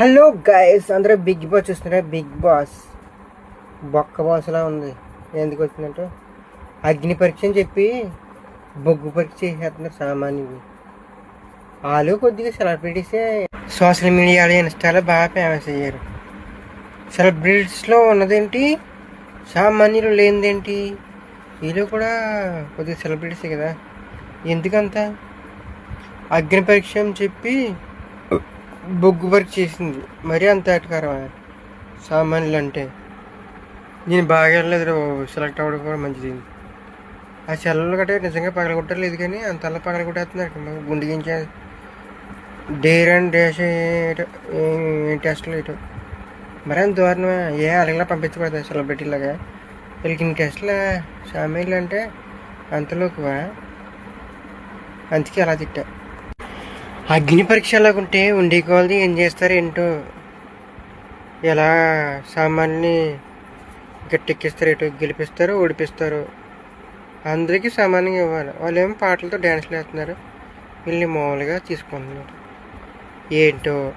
Hello guys అందరూ big boss చూస్తున్నారా. Bigg Boss. బొక్క బాస్లా ఉంది. ఎందుకు వచ్చిందంటే అగ్ని పరీక్ష అని చెప్పి బొగ్గు పరీక్ష చేసేస్తున్నారు సామాన్యులు. వాళ్ళు కొద్దిగా సెలబ్రిటీసే సోషల్ మీడియాలో ఇన్స్టాలో బాగా ఫేమస్ అయ్యారు. సెలబ్రిటీస్లో ఉన్నదేంటి? సామాన్యులు లేనిదేంటి? వీళ్ళు కూడా కొద్దిగా సెలబ్రిటీసే కదా. ఎందుకంత? అగ్ని పరీక్ష అని చెప్పి బొగ్గు చేసింది మరీ అంత ఏటకారమా సామాన్యులు అంటే నేను బాగా వెళ్ళలేదు సెలెక్ట్ అవ్వడం కూడా మంచిది. ఆ సెలవులు గట్రా నిజంగా పగలగొట్టలేదు కానీ అంత అలా పగలగొట్టేస్తున్నారు గుండెగించే డేర్ అండ్ డాష్ టెస్ట్లు ఇటు. మరి అంత దారుణమా? ఏ అలాగలా పంపించకూడదు సెలబ్రిటీలాగా వీళ్ళకి ఇన్ని టెస్ట్ల? సామాన్యులు అంటే అంతలోకువా? అందుకే అలా తిట్టా. అగ్ని పరీక్ష ఎలాగుంటే ఉండే కొలది ఏం చేస్తారు ఏంటో ఎలా సామాన్ని గట్టెక్కిస్తారు ఎటు గెలిపిస్తారు ఓడిపిస్తారు. అందరికీ సమానంగా ఇవ్వాలి. వాళ్ళు ఏమో పాటలతో డ్యాన్స్లు వేస్తున్నారు. వీళ్ళని మామూలుగా తీసుకుంటున్నారు. ఏంటో?